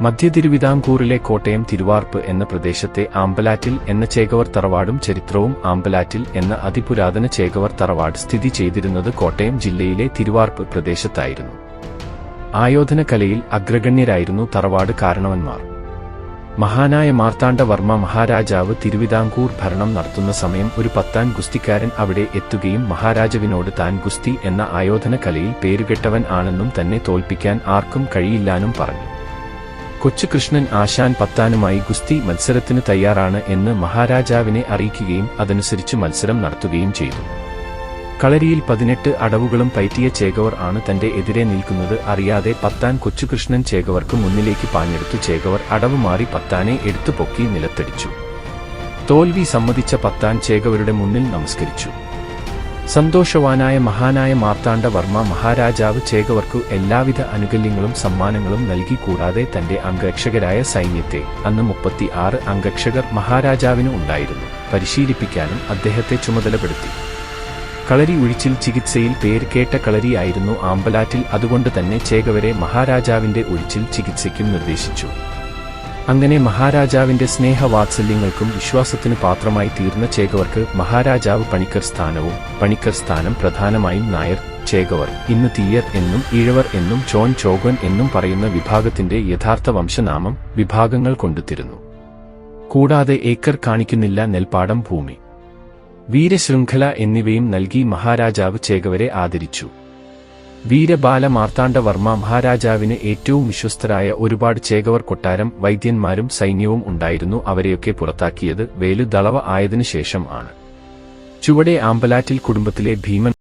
മധ്യതിരുവിതാംകൂറിലെ കോട്ടയം തിരുവാർപ്പ് എന്ന പ്രദേശത്തെ ആമ്പലാറ്റിൽ എന്ന ചേകവർ തറവാടും ചരിത്രവും ആമ്പലാറ്റിൽ എന്ന അതിപുരാതന ചേകവർ തറവാട് സ്ഥിതി ചെയ്തിരുന്നത് കോട്ടയം ജില്ലയിലെ തിരുവാർപ്പ് പ്രദേശത്തായിരുന്നു. ആയോധന കലയിൽ അഗ്രഗണ്യരായിരുന്നു തറവാട് കാരണവന്മാർ. മഹാനായ മാർത്താണ്ഡവർമ്മ മഹാരാജാവ് തിരുവിതാംകൂർ ഭരണം നടത്തുന്ന സമയം ഒരു പത്താൻ ഗുസ്തിക്കാരൻ അവിടെ എത്തുകയും മഹാരാജാവിനോട് താൻ ഗുസ്തി എന്ന ആയോധന കലയിൽ പേരുകെട്ടവൻ ആണെന്നും തന്നെ തോൽപ്പിക്കാൻ ആർക്കും കഴിയില്ലാനും പറഞ്ഞു. കൊച്ചുകൃഷ്ണൻ ആശാൻ പത്താനുമായി ഗുസ്തി മത്സരത്തിന് തയ്യാറാണ് എന്ന് മഹാരാജാവിനെ അറിയിക്കുകയും അതനുസരിച്ച് മത്സരം നടത്തുകയും ചെയ്തു. കളരിയിൽ പതിനെട്ട് അടവുകളും പയറ്റിയ ചേകവർ ആണ് തന്റെ എതിരെ നിൽക്കുന്നത്. അറിയാതെ പത്താൻ കൊച്ചുകൃഷ്ണൻ ചേകവർക്ക് മുന്നിലേക്ക് പാഞ്ഞെടുത്തു. ചേകവർ അടവ് മാറി പത്താനെ എടുത്തുപൊക്കി നിലത്തടിച്ചു. തോൽവി സമ്മതിച്ച പത്താൻ ചേകവരുടെ മുന്നിൽ നമസ്കരിച്ചു. സന്തോഷവാനായ മഹാനായ മാർത്താണ്ഡവർമ്മ മഹാരാജാവ് ചേകവർക്കു എല്ലാവിധ അനുകൂല്യങ്ങളും സമ്മാനങ്ങളും നൽകി കൂടാതെ തന്റെ അംഗരക്ഷകരായ സൈന്യത്തെ അന്ന് മുപ്പത്തി ആറ് അംഗരക്ഷകർ മഹാരാജാവിന് ഉണ്ടായിരുന്നു. പരിശീലിപ്പിക്കാനും അദ്ദേഹത്തെ ചുമതലപ്പെടുത്തി. കളരി ഒഴിച്ചിൽ ചികിത്സയിൽ പേര് കേട്ട കളരിയായിരുന്നു ആമ്പലാറ്റിൽ അതുകൊണ്ട് തന്നെ ചേകവരെ മഹാരാജാവിന്റെ ഒഴിച്ചിൽ ചികിത്സയ്ക്കും നിർദ്ദേശിച്ചു. അങ്ങനെ മഹാരാജാവിന്റെ സ്നേഹവാത്സല്യങ്ങൾക്കും വിശ്വാസത്തിന് പാത്രമായി തീർന്ന ചേകവർക്ക് മഹാരാജാവ് പണിക്കർ സ്ഥാനവും പണിക്കർ സ്ഥാനം പ്രധാനമായും നായർ ചേകവർ ഇന്ന് തീയർ എന്നും ഈഴവർ എന്നും ചോൻ ചോഗൻ എന്നും പറയുന്ന വിഭാഗത്തിന്റെ യഥാർത്ഥ വംശനാമം വിഭാഗങ്ങൾ കൊണ്ടുത്തിരുന്നു കൂടാതെ ഏക്കർ കാണിക്കുന്നില്ല നെൽപ്പാടം ഭൂമി. വീരശൃംഖല എന്നിവയും നൽകി മഹാരാജാവ് ചേകവരെ ആദരിച്ചു. വീരബാല മാർത്താണ്ഡവർമ്മ മഹാരാജാവിന് ഏറ്റവും വിശ്വസ്തരായ ഒരുപാട് ചേകവർ കൊട്ടാരം വൈദ്യന്മാരും സൈന്യവും ഉണ്ടായിരുന്നു. അവരെയൊക്കെ പുറത്താക്കിയത് വേലു ദളവ ആയതിനു ശേഷം ആണ്. ചുവടെ ആമ്പലാറ്റിൽ കുടുംബത്തിലെ ഭീമൻ